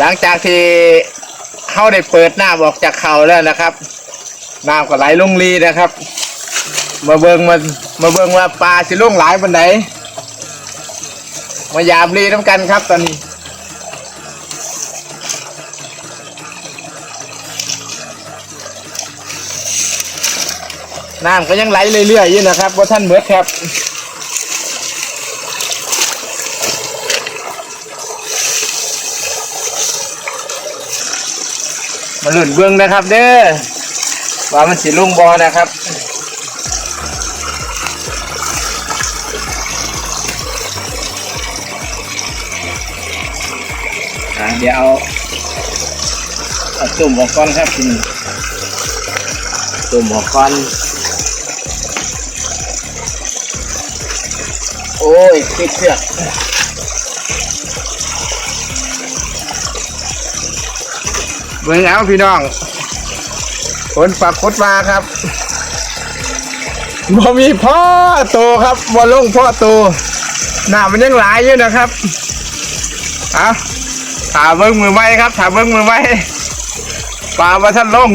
หลังจากที่เขาได้เปิดน้ำออกจากเขาแล้วนะครับน้ำก็ไหลลงรีนะครับ มาเบิงมามาเบิงว่าปลาสิลงหลายปันไหนมายามรีน้ำกันครับตอนนี้น้ำก็ยังไหลเรื่อยๆอยู่นะครับว่าท่านเบิดครับ มาหลุนเบื้องนะครับ เด้อว่ามันสิลุงบอนะครับเดี๋ยวเอาเอาตุ่มออกก่อนครับทีนี้ตุ่มออกก่อน โอ้ยติดเสือก เบิ่งเอาพี่น้องผลปรากฏมาครับบ่มีพ่อโตครับบ่ลงพ่อโตหน้ามันยังหลายอยู่นะครับเอาถาเบิ้งมือไว้ครับถาเบิ้งมือไว้ปลามาท่านลง